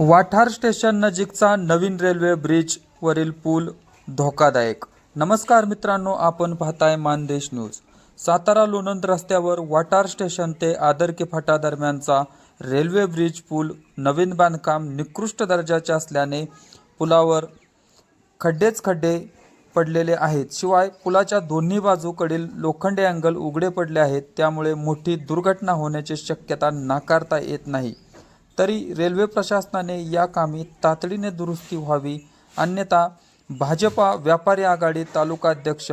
वाठार स्टेशन नजीकचा नवीन रेल्वे ब्रिज वरील पूल धोकादायक. नमस्कार मित्रांनो आपण पाहताय मानदेश न्यूज. सातारा लोणंद रस्त्यावर वाटार स्टेशन ते आदरकी फाटा दरम्यानचा रेल्वे ब्रिज पूल नवीन बांधकाम निकृष्ट दर्जाचे असल्याने पुलावर खड्डेच खड्डे पडलेले आहेत. शिवाय पुलाच्या दोन्ही बाजूकडील लोखंडी अँगल उघडे पडले आहेत. त्यामुळे मोठी दुर्घटना होण्याची शक्यता नाकारता येत नाही. तरी रेल्वे प्रशासनाने या कामी तातडीने दुरुस्ती व्हावी. अन्यथा भाजपा व्यापारी आघाडी तालुकाध्यक्ष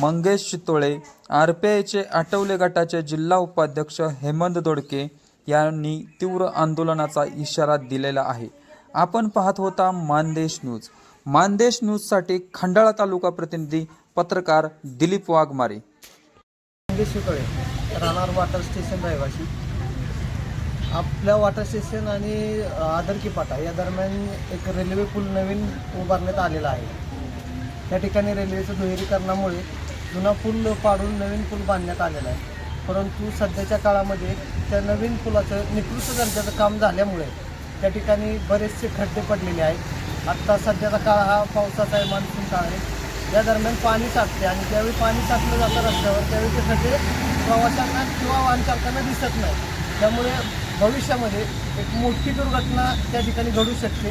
मंगेश चितोळे आर पी आयचे आठवले गटाचे जिल्हा उपाध्यक्ष हेमंत दोडके यांनी तीव्र आंदोलनाचा इशारा दिलेला आहे. आपण पाहत होता मानदेश न्यूज. मानदेश न्यूजसाठी खंडाळा तालुका प्रतिनिधी पत्रकार दिलीप वाघमारे. मंगेश वाटर राहणार स्टेशन रहिवासी. आपल्या वॉटर स्टेशन आणि आदरकी पाटा या दरम्यान एक रेल्वे पूल नवीन उभारण्यात आलेला आहे. त्या ठिकाणी रेल्वेचं दुहेरीकरणामुळे जुना पूल पाडून नवीन पूल बांधण्यात आलेला आहे. परंतु सध्याच्या काळामध्ये त्या नवीन पुलाचं निकृष्ट दर्जाचं काम झाल्यामुळे त्या ठिकाणी बरेचसे खड्डे पडलेले आहेत. आत्ता सध्याचा काळ हा पावसाचा आहे मान्सून काळ आहे. या दरम्यान पाणी साठते आणि ज्यावेळी पाणी साठलं जातं रस्त्यावर त्यावेळी ते खड्डे प्रवाशांना किंवा वाहन चालकांना दिसत नाही. त्यामुळे भविष्यामध्ये एक मोठी दुर्घटना त्या ठिकाणी घडू शकते.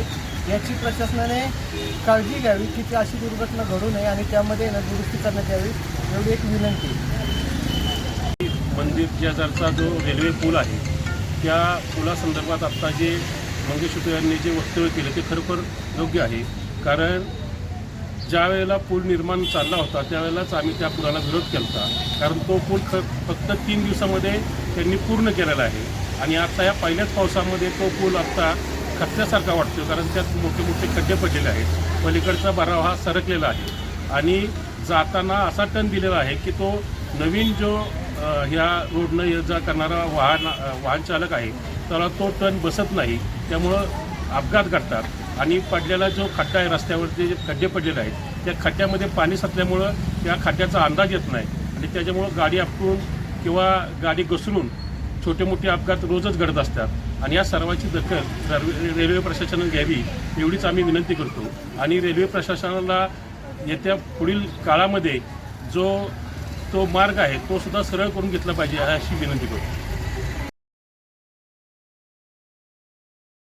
याची प्रशासनाने काळजी घ्यावी की ती अशी दुर्घटना घडू नये आणि त्यामध्ये ना दुरुस्ती करण्यात यावी एवढी एक विनंती. मंदिर शेजारचा जो रेल्वे पूल आहे त्या पुलासंदर्भात आत्ता जे मंगेश यांनी जे वक्तव्य केलं ते खरोखर योग्य आहे. कारण ज्या वेळेला पूल निर्माण चालला होता त्यावेळेलाच आम्ही त्या पुलाला विरोध केला होता. कारण तो पूल ख फक्त तीन दिवसामध्ये त्यांनी पूर्ण केलेला आहे. आणि आता या पहिल्याच पावसामध्ये तो पूल आत्ता खचल्यासारखा वाटतो कारण त्यात मोठे मोठे खड्डे पडलेले आहेत. पलीकडचा भराव हा सरकलेला आहे. आणि जाताना असा टन दिलेला आहे की तो नवीन जो ह्या रोडनं ये जा करणारा वाहन वाहन चालक आहे त्याला तो टन बसत नाही. त्यामुळं अपघात घडतात. आणि पडलेला जो खड्डा आहे रस्त्यावरती जे खड्डे पडलेले आहेत त्या खड्ड्यामध्ये पाणी साचल्यामुळं त्या खड्ड्याचा अंदाज येत नाही. आणि त्याच्यामुळं गाडी आपटून किंवा गाडी घसरून छोटे मोठे अपघात रोजच घडत असतात. आणि या सर्वांची दखल रेल्वे रेल्वे प्रशासनाने घ्यावी एवढीच आम्ही विनंती करतो. आणि रेल्वे प्रशासनाला येत्या पुढील काळामध्ये जो तो मार्ग आहे तो सुद्धा सरळ करून घेतला पाहिजे अशी विनंती करतो.